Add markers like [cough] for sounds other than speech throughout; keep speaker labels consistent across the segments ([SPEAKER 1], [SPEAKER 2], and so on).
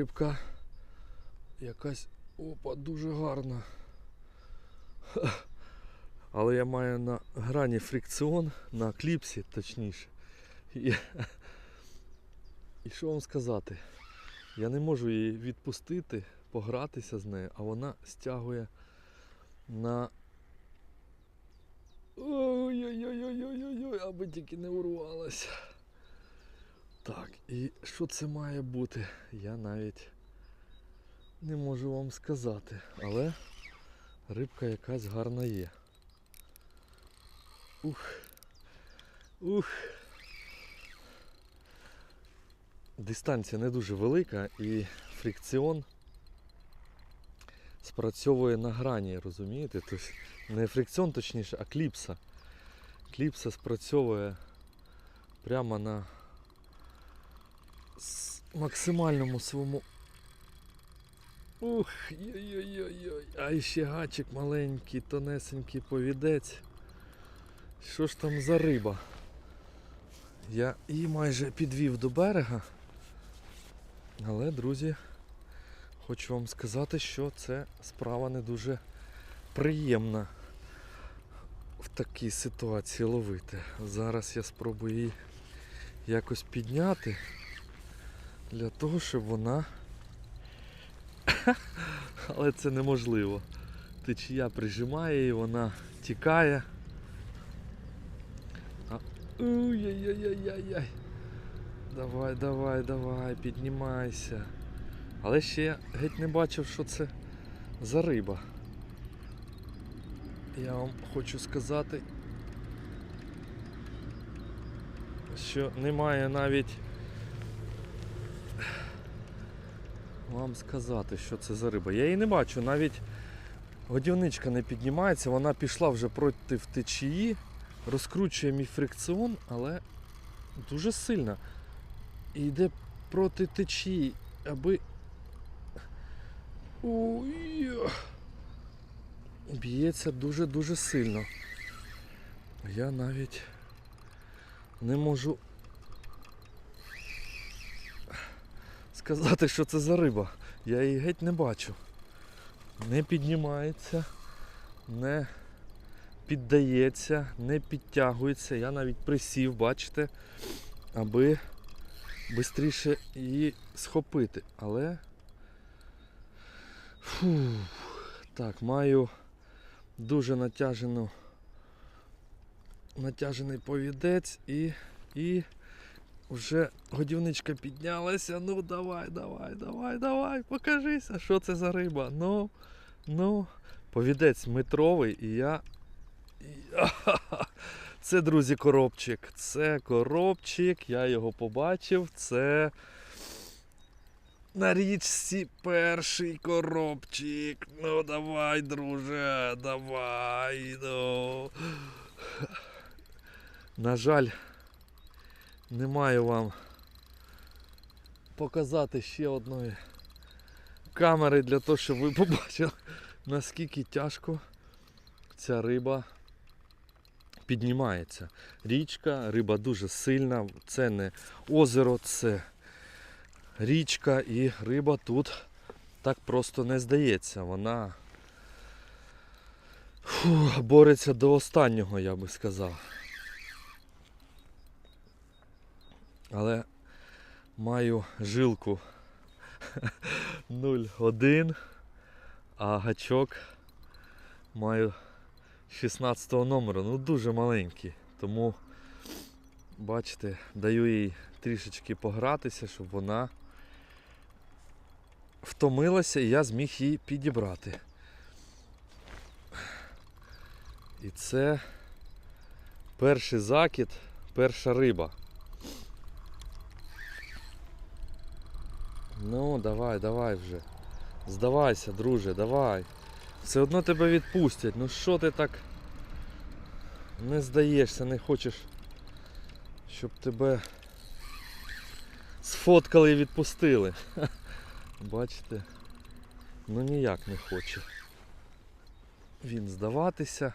[SPEAKER 1] Рибка. Якась опа, дуже гарна. [laughs] Але я маю на грані фрикціон, на кліпсі точніше. І, і що вам сказати? Я не можу її відпустити, погратися з нею, а вона стягує на. Ой-ой-ой-ой-ой-ой, аби тільки не урвалася. Так, і що це має бути? Я навіть не можу вам сказати, але рибка якась гарна є. Ух. Ух. Дистанція не дуже велика і фрикціон спрацьовує на грані, розумієте? Тобто не фрикціон точніше, а кліпса. Кліпса спрацьовує прямо на с- максимальному своєму. Ух, йой-йой-йой. А ще гачик маленький, тонесенький повідець. Що ж там за риба? Я її майже підвів до берега. Але, друзі, хочу вам сказати, що це справа не дуже приємна в такій ситуації ловити. Зараз я спробую її якось підняти для того, щоб вона. [laughs] Але це неможливо. Течія прижимає її, вона тікає. А... Ой-яй-яй-яй-яй. Давай, давай, давай, піднімайся. Але ще я геть не бачив, що це за риба. Я вам хочу сказати, що немає навіть вам сказати, що це за риба. Я її не бачу, навіть годівничка не піднімається, вона пішла вже проти течії, розкручує мій фрикціон, але дуже сильно. І йде проти течії, аби. Ой. Б'ється дуже-дуже сильно. Я навіть не можу сказати, що це за риба. Я її геть не бачу. Не піднімається, не піддається, не підтягується. Я навіть присів, бачите, аби швидше її схопити. Але. Фу. Так, маю дуже натяжену натяжений повідець і, і вже годівничка піднялася. Ну давай, давай, давай, давай, покажися, що це за риба. Ну, ну, повідець метровий і я. [laughs] Це, друзі, коробчик. Це коробчик, я його побачив. Це на річці перший коробчик. Ну давай, друже, давай. Ну. На жаль, не маю вам показати ще одної камери для того, щоб ви побачили, наскільки тяжко ця риба піднімається. Річка, риба дуже сильна, це не озеро, це річка і риба тут так просто не здається. Вона фу, бореться до останнього, я би сказав. Але маю жилку [laughs] 0,1, а гачок маю 16 номеру. Ну дуже маленький. Тому, бачите, даю їй трішечки погратися, щоб вона втомилася і я зміг її підібрати. І це перший закид, перша риба. Ну, давай, давай вже. Здавайся, друже, давай. Все одно тебе відпустять. Ну що ти так не здаєшся, не хочеш, щоб тебе сфоткали і відпустили. [laughs] Бачите? Ну ніяк не хоче. Він здаватися.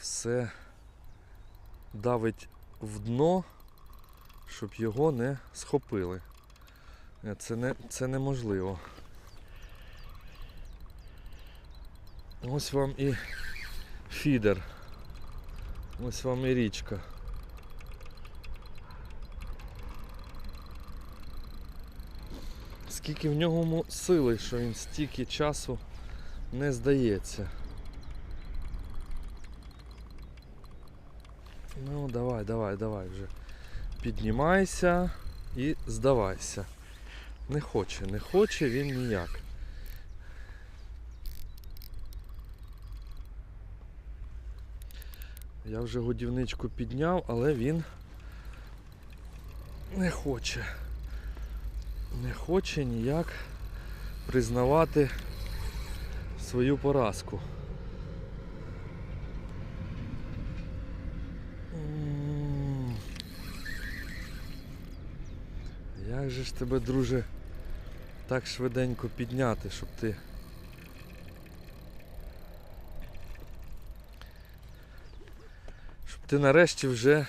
[SPEAKER 1] Все давить в дно, щоб його не схопили. Е, Це, не, це неможливо. Ось вам і фідер. Ось вам і річка. Скільки в ньому сили, що він стільки часу не здається. Ну, давай, давай, давай вже. Піднімайся і здавайся. Не хоче, не хоче він ніяк. Я вже годівничку підняв, але він не хоче. Не хоче ніяк признавати свою поразку. Як же ж тебе, друже, так швиденько підняти, щоб ти. Щоб ти нарешті вже.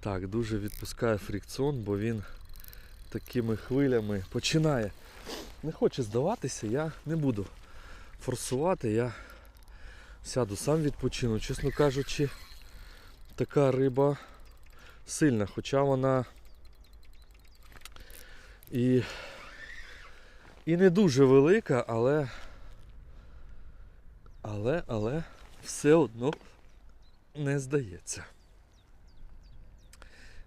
[SPEAKER 1] Так, дуже відпускає фрикціон, бо він такими хвилями починає. Не хоче здаватися, я не буду форсувати, я сяду сам відпочину. Чесно кажучи, така риба сильна, хоча вона і, і не дуже велика, але, але, але все одно не здається.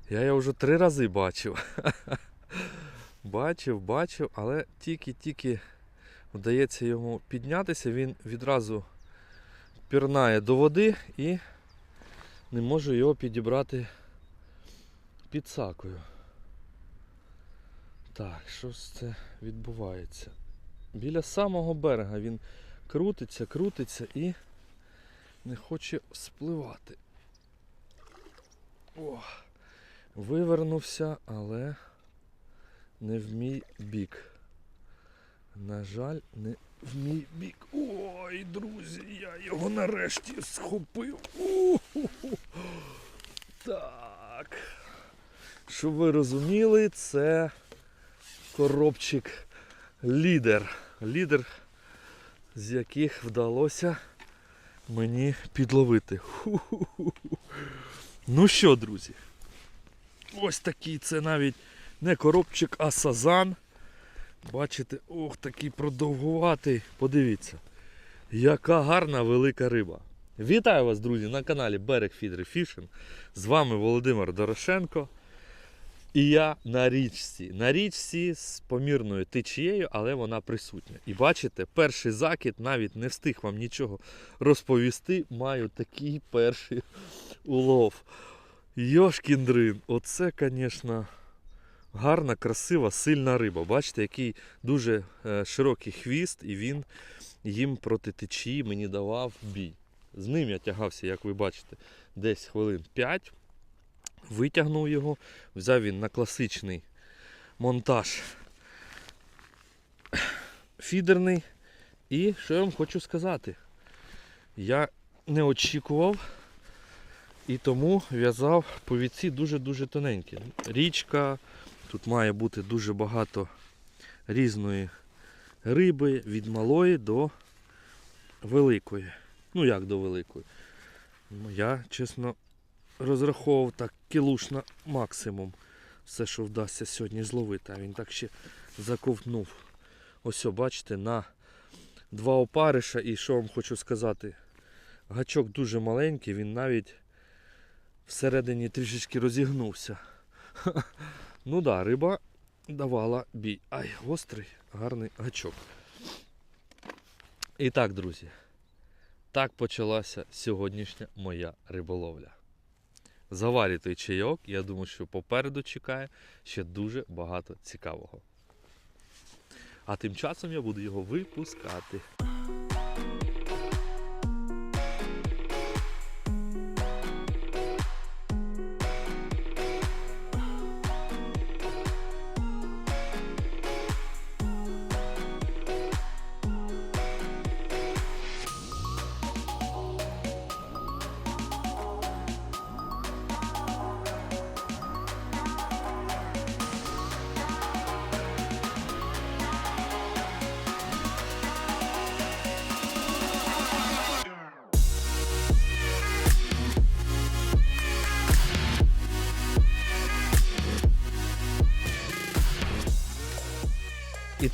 [SPEAKER 1] Я його вже три рази бачив. [laughs] бачив, бачив, але тільки-тільки вдається йому піднятися, він відразу пірнає до води і не може його підібрати під сакою. Так, що ж це відбувається? Біля самого берега він крутиться, крутиться і не хоче спливати. О, вивернувся, але не в мій бік. На жаль, не в мій бік. Ой, друзі, я його нарешті схопив. У-ху-ху. Так. Щоб ви розуміли, це коробчик лідер. Лідер, з яких вдалося мені підловити. Ну що, друзі? Ось такий це навіть не коробчик, а сазан. Бачите, ох, такий продовгуватий. Подивіться, яка гарна велика риба. Вітаю вас, друзі, на каналі Берег Фідер Фішинг. З вами Володимир Дорошенко. І я на річці. На річці з помірною течією, але вона присутня. І бачите, перший закид навіть не встиг вам нічого розповісти. Маю такий перший улов. Йошкіндрин, оце, звісно, гарна, красива, сильна риба. Бачите, який дуже е, широкий хвіст, і він їм проти течії мені давав бій. З ним я тягався, як ви бачите, десь хвилин 5. Витягнув його, взяв він на класичний монтаж фідерний. І що я вам хочу сказати? Я не очікував і тому в'язав повідці дуже-дуже тоненькі. Річка, тут має бути дуже багато різної риби від малої до великої. Ну як до великої. Ну, Я, чесно, розраховував так кілуш на максимум. Все, що вдасться сьогодні зловити. А він так ще заковтнув. Ось, бачите, на два опариша. І що вам хочу сказати? Гачок дуже маленький, він навіть всередині трішечки розігнувся. [laughs] Ну да, риба давала бій. Ай, гострий, гарний гачок. І так, друзі, так почалася сьогоднішня моя риболовля. Заварюйте чайок, я думаю, що попереду чекає ще дуже багато цікавого. А тим часом я буду його випускати.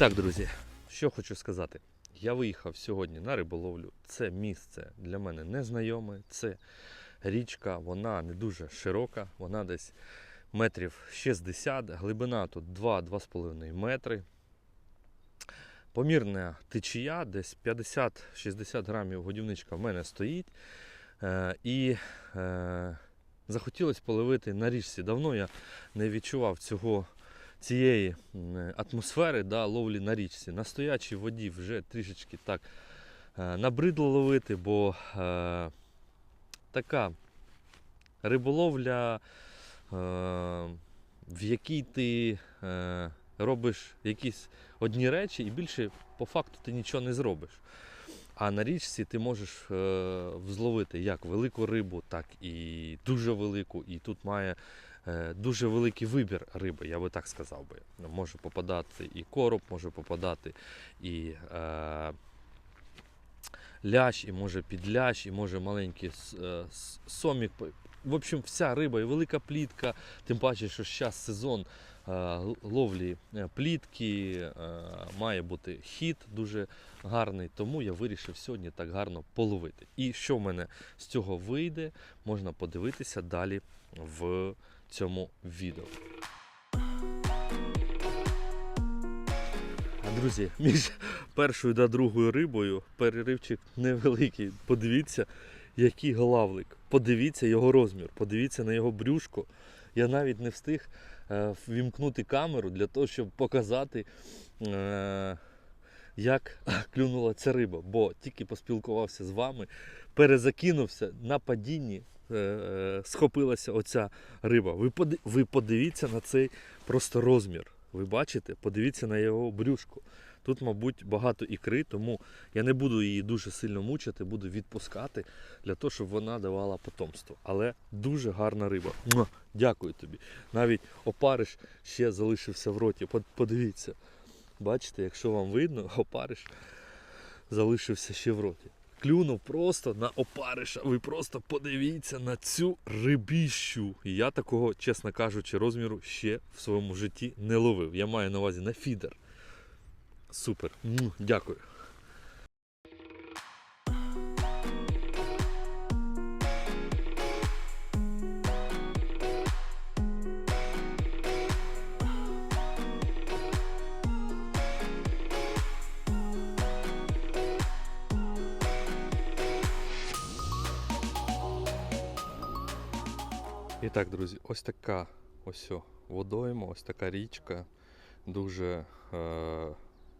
[SPEAKER 1] Так, друзі, що хочу сказати. Я виїхав сьогодні на риболовлю. Це місце для мене незнайоме. Це річка, вона не дуже широка, вона десь метрів 60, глибина тут 2-2,5 метри. Помірна течія, десь 50-60 грамів годівничка в мене стоїть. Е, і е, захотілося половити на річці. Давно я не відчував цього, цієї атмосфери да, ловлі на річці. На стоячій воді вже трішечки так е, набридло ловити, бо е, така риболовля, е, в якій ти е, робиш якісь одні речі, і більше по факту ти нічого не зробиш. А на річці ти можеш е, взловити як велику рибу, так і дуже велику. І тут має е, дуже великий вибір риби, я би так сказав би. Може попадати і короб, може попадати і е, лящ, і може підлящ, і може маленький е, сомік. В общем, вся риба і велика плітка, тим паче, що зараз сезон е, ловлі е, плітки, е, має бути хід дуже гарний, тому я вирішив сьогодні так гарно половити. І що в мене з цього вийде, можна подивитися далі в цьому відео. Друзі, між першою та другою рибою переривчик невеликий. Подивіться, який главлик. Подивіться його розмір, подивіться на його брюшко. Я навіть не встиг е, ввімкнути камеру для того, щоб показати, е, як клюнула ця риба. Бо тільки поспілкувався з вами, перезакинувся на падінні. Е, е, Схопилася оця риба. Ви ви подивіться на цей просто розмір. Ви бачите? Подивіться на його брюшко. Тут, мабуть, багато ікри, тому я не буду її дуже сильно мучити, буду відпускати для того, щоб вона давала потомство. Але дуже гарна риба. Дякую тобі. Навіть опариш ще залишився в роті. Подивіться. Бачите, якщо вам видно, [laughs] опариш залишився ще в роті. Клюнув просто на опариша. Ви просто подивіться на цю рибіщу. Я такого, чесно кажучи, розміру ще в своєму житті не ловив. Я маю на увазі на фідер. Супер. Дякую. Так, друзі, ось така ось водойма, ось така річка. Дуже е,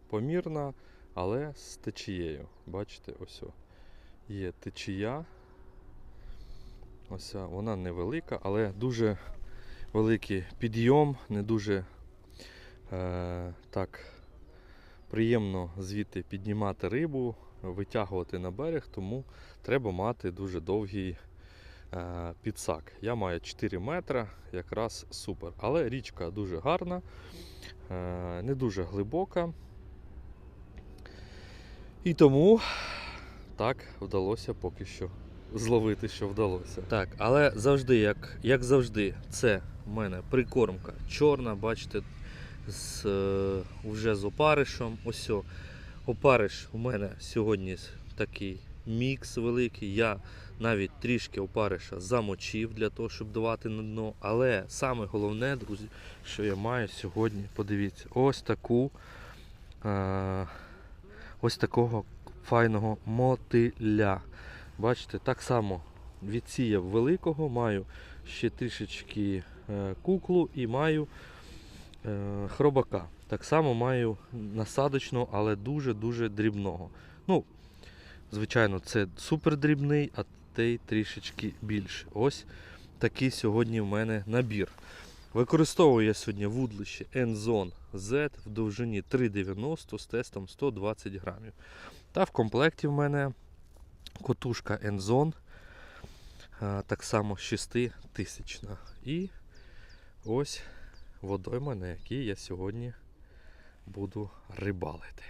[SPEAKER 1] помірна, але з течією. Бачите, ось є течія. Ось вона невелика, але дуже великий підйом, не дуже е, так приємно звідти піднімати рибу, витягувати на берег, тому треба мати дуже довгий підсак. Я маю 4 метри, якраз супер. Але річка дуже гарна, е, не дуже глибока. І тому так вдалося поки що зловити, що вдалося. Так, але завжди, як, як завжди, це в мене прикормка чорна, бачите, з, е, вже з опаришем. Ось опариш у мене сьогодні такий мікс великий. Я навіть трішки опариша замочив для того, щоб давати на дно. Але саме головне, друзі, що я маю сьогодні, подивіться, ось таку е, ось такого файного мотиля. Бачите, так само відсіяв великого, маю ще трішечки е, куклу і маю е, хробака. Так само маю насадочного, але дуже-дуже дрібного. Ну, звичайно, це супер дрібний, а той трішечки більше. Ось такий сьогодні в мене набір. Використовую я сьогодні вудлище Enzone Z в довжині 3,90 з тестом 120 грамів. Та в комплекті в мене котушка Enzone, так само 6 тисячна. І ось водойма, на якій я сьогодні буду рибалити.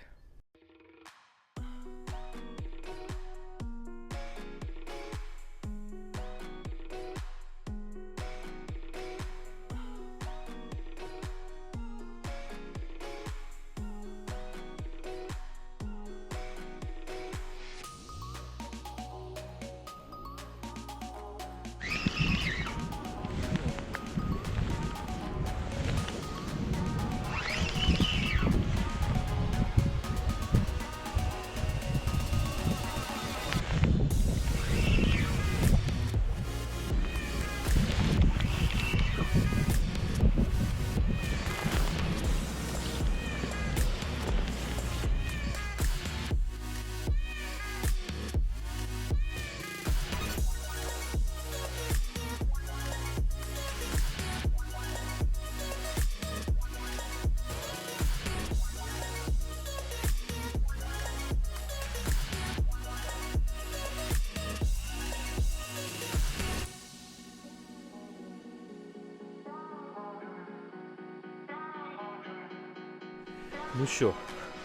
[SPEAKER 1] Ну що,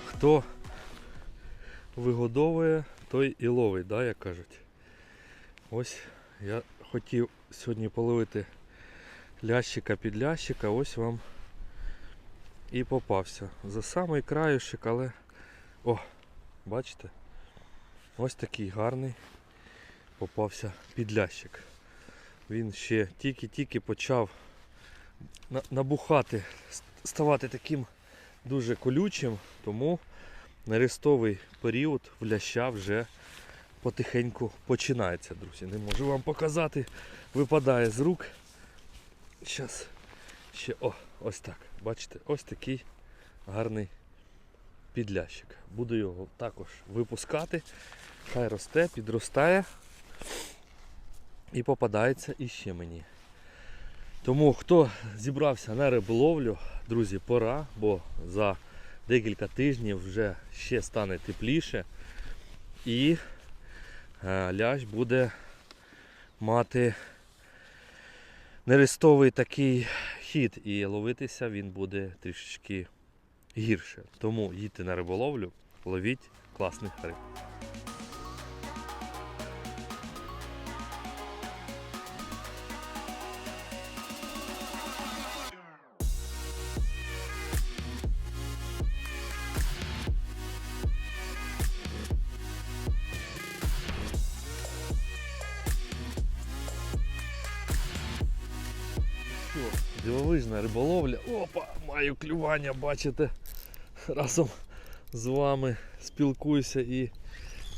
[SPEAKER 1] хто вигодовує, той і ловить, да, як кажуть. Ось я хотів сьогодні половити лящика під лящика, ось вам і попався. За самий краюшик, але. О, бачите? Ось такий гарний попався підлящик. Він ще тільки-тільки почав набухати, ставати таким дуже колючим, тому нерестовий період в ляща вже потихеньку починається, друзі. Не можу вам показати, випадає з рук. Зараз ще о, ось так. Бачите, ось такий гарний підлящик. Буду його також випускати. Хай росте, підростає і попадається іще мені. Тому хто зібрався на риболовлю, друзі, пора, бо за декілька тижнів вже ще стане тепліше і е, лящ буде мати нерестовий такий хід і ловитися він буде трішечки гірше. Тому їдьте на риболовлю, ловіть класних риб. Опа, маю клювання, бачите. Разом з вами спілкуюся і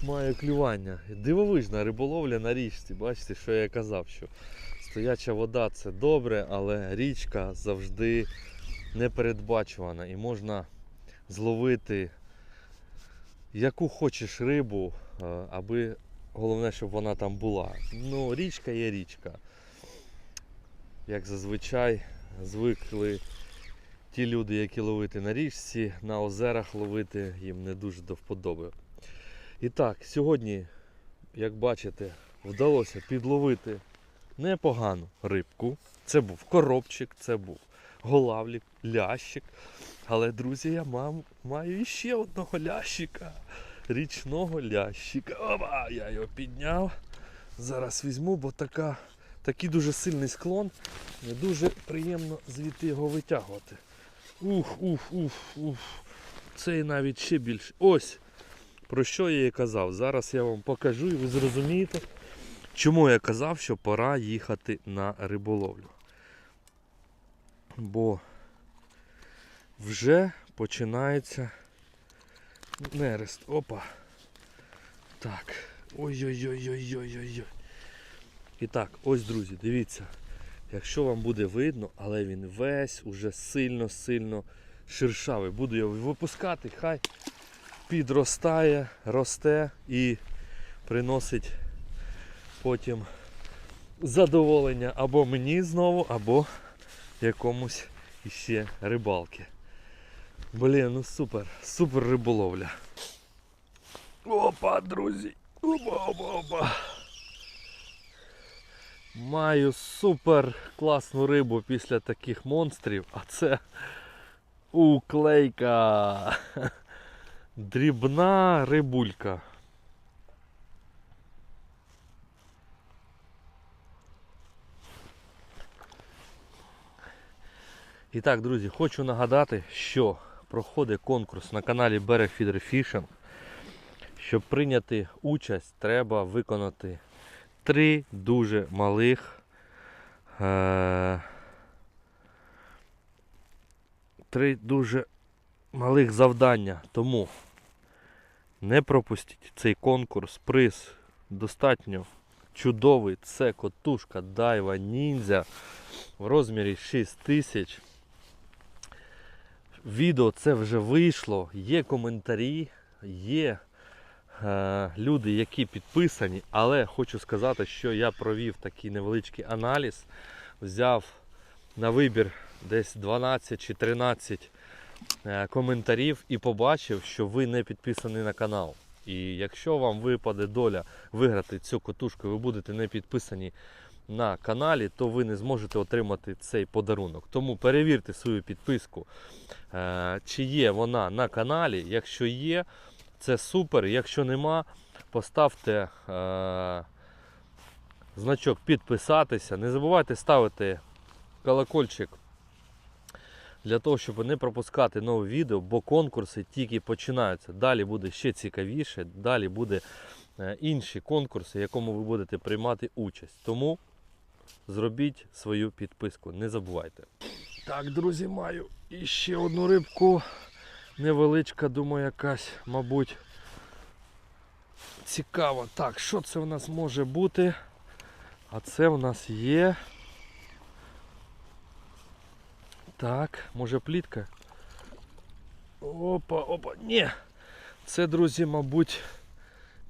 [SPEAKER 1] маю клювання. Дивовижна риболовля на річці. Бачите, що я казав, що стояча вода це добре, але річка завжди непередбачувана і можна зловити яку хочеш рибу, е, аби головне, щоб вона там була. Ну, річка є річка як зазвичай звикли ті люди, які ловити на річці, на озерах ловити, їм не дуже до вподоби. І так, сьогодні, як бачите, вдалося підловити непогану рибку. Це був коробчик, це був голавлік, лящик. Але, друзі, я мам, маю іще одного лящика. Річного лящика. Опа, я його підняв. Зараз візьму, бо така такий дуже сильний склон, не дуже приємно звідти його витягувати. Ух, ух. Цей навіть ще більше. Ось про що я і казав. Зараз я вам покажу і ви зрозумієте, чому я казав, що пора їхати на риболовлю. Бо вже починається нерест. Опа. Так. Ой-ой-ой-ой-ой-ой. І так, ось, друзі, дивіться, якщо вам буде видно, але він весь уже сильно-сильно шершавий. Буду його випускати, хай підростає, росте і приносить потім задоволення або мені знову, або якомусь іще рибалки. Блін, ну супер, супер риболовля. Опа, друзі! Опа, опа, опа. Маю супер класну рибу після таких монстрів, а це уклейка. Дрібна рибулька. І так, друзі, хочу нагадати, що проходить конкурс на каналі Берег Фідер Фішинг. Щоб прийняти участь, треба виконати три дуже малих. Е, три дуже малих завдання. Тому не пропустіть цей конкурс. Приз достатньо чудовий. Це котушка Дайва Ніндзя в розмірі 6 тисяч. Відео це вже вийшло, є коментарі, є люди, які підписані, але хочу сказати, що я провів такий невеличкий аналіз, взяв на вибір десь 12 чи 13 е, коментарів і побачив, що ви не підписані на канал. І якщо вам випаде доля виграти цю котушку, ви будете не підписані на каналі, то ви не зможете отримати цей подарунок. Тому перевірте свою підписку, е, чи є вона на каналі. Якщо є, це супер. Якщо нема, поставте е, значок підписатися. Не забувайте ставити колокольчик для того, щоб не пропускати нові відео, бо конкурси тільки починаються. Далі буде ще цікавіше, далі буде е, інші конкурси, в якому ви будете приймати участь. Тому зробіть свою підписку, не забувайте. Так, друзі, маю і ще одну рибку. Невеличка, думаю, якась, мабуть, цікава. Так, що це в нас може бути? А це в нас є. Так, може плітка? Опа, опа, ні. Це, друзі, мабуть,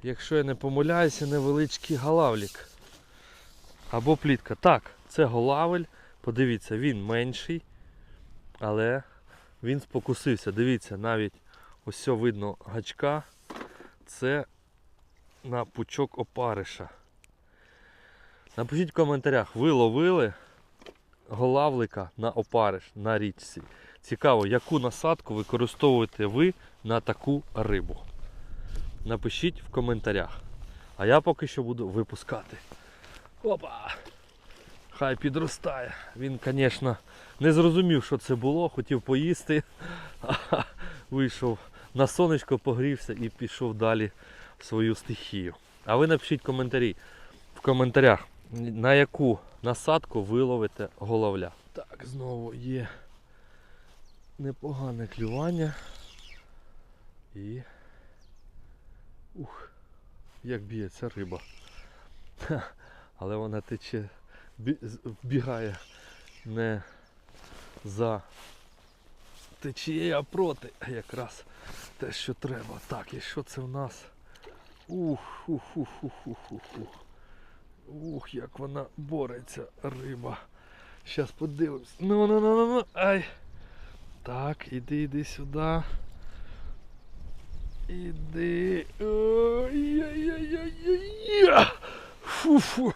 [SPEAKER 1] якщо я не помиляюся, невеличкий галавлік. Або плітка. Так, це голавель. Подивіться, він менший, але він спокусився. Дивіться, навіть ось видно гачка. Це на пучок опариша. Напишіть в коментарях, ви ловили голавлика на опариш на річці. Цікаво, яку насадку використовуєте ви на таку рибу. Напишіть в коментарях. А я поки що буду випускати. Опа! Хай підростає. Він, звісно, не зрозумів, що це було, хотів поїсти. [laughs] Вийшов на сонечко, погрівся і пішов далі в свою стихію. А ви напишіть коментарі в коментарях, на яку насадку ви ловите головля. Так, знову є непогане клювання. І. Ух, як б'ється риба. [laughs] Але вона тече, бі- вбігає не за течією, проти. Якраз те, що треба. Так, і що це в нас? Ух, ух, ух, ух, ух, ух, ух. Ух, як вона бореться, риба. Щас подивимось. Ну, ну, ну, ну, ну. Ай. Так, іди, іди сюди. Іди. Ой-ой-ой-ой-ой. Фу-фу.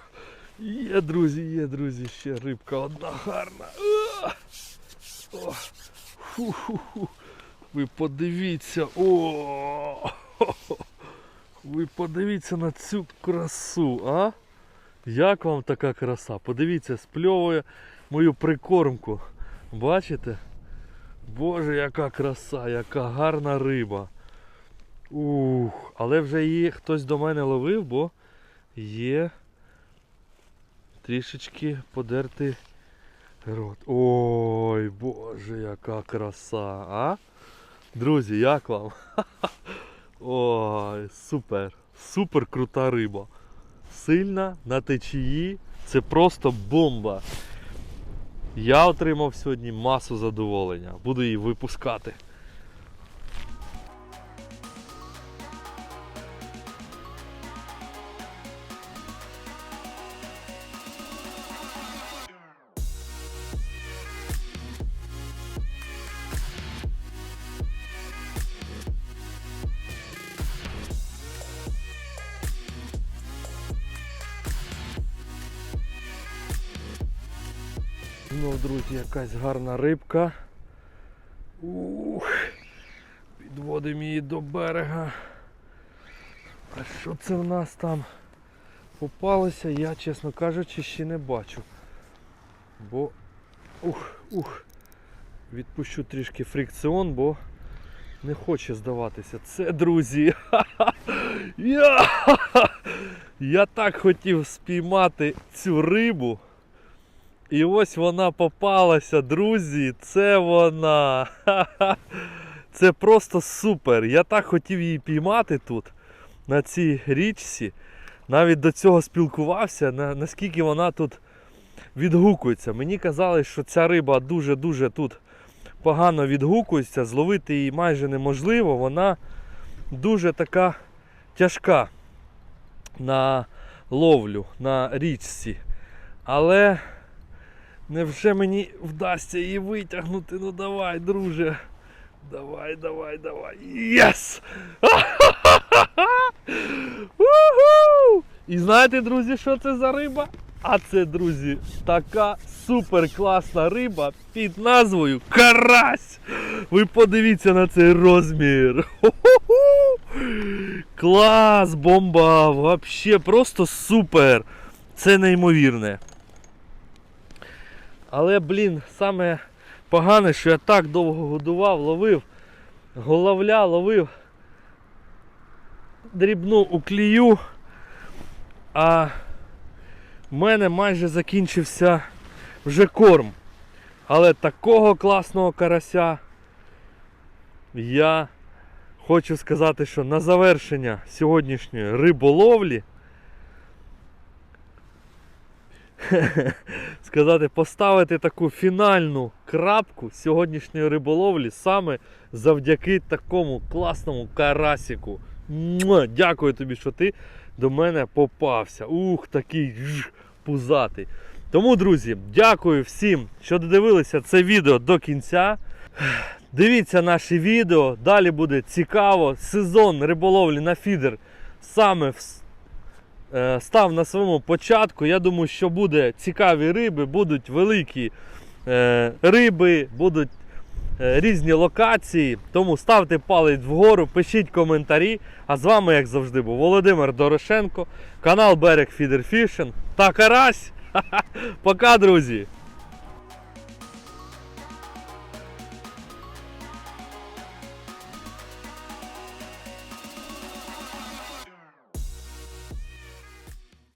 [SPEAKER 1] Є, друзі, є, друзі, ще рибка одна гарна. О, Фу-фу-фу. Ви подивіться. О! Ви подивіться на цю красу, а? Як вам така краса? Подивіться, спльовує мою прикормку. Бачите? Боже, яка краса, яка гарна риба. Ух, але вже її хтось до мене ловив, бо є трішечки подертий рот. Ой, боже, яка краса, а? Друзі, як вам? [laughs] Ой, супер, супер крута риба. Сильна на течії. Це просто бомба. Я отримав сьогодні масу задоволення. Буду її випускати. Якась гарна рибка. Ух, підводимо її до берега. А що це в нас там попалося, я, чесно кажучи, ще не бачу. Бо ух, ух, відпущу трішки фрикціон, бо не хоче здаватися. Це, друзі. [laughs] [laughs] Я, так хотів спіймати цю рибу. І ось вона попалася, друзі. Це вона. [laughs] Це просто супер. Я так хотів її піймати тут, на цій річці. Навіть до цього спілкувався, на- наскільки вона тут відгукується. Мені казали, що ця риба дуже-дуже тут погано відгукується, зловити її майже неможливо. Вона дуже така тяжка на ловлю на річці. Але невже мені вдасться її витягнути? Ну давай, друже. Давай, давай, давай. Єс! [laughs] І знаєте, друзі, що це за риба? А це, друзі, така супер класна риба під назвою Карась. Ви подивіться на цей розмір. Клас, бомба! Вообще просто супер. Це неймовірне. Але, блін, саме погане, що я так довго годував, ловив, головля ловив дрібну уклію, а в мене майже закінчився вже корм. Але такого класного карася я хочу сказати, що на завершення сьогоднішньої риболовлі [laughs] сказати, поставити таку фінальну крапку сьогоднішньої риболовлі саме завдяки такому класному карасіку. Муа! Дякую тобі, що ти до мене попався. Ух, такий ж, пузатий. Тому, друзі, дякую всім, що додивилися це відео до кінця. Дивіться наші відео, далі буде цікаво. Сезон риболовлі на фідер саме в, став на своєму початку. Я думаю, що буде цікаві риби, будуть великі е, риби, будуть е, різні локації. Тому ставте палець вгору, пишіть коментарі. А з вами, як завжди, був Володимир Дорошенко, канал Берег Фідерфішен. Та Карась. [laughs] Пока, друзі!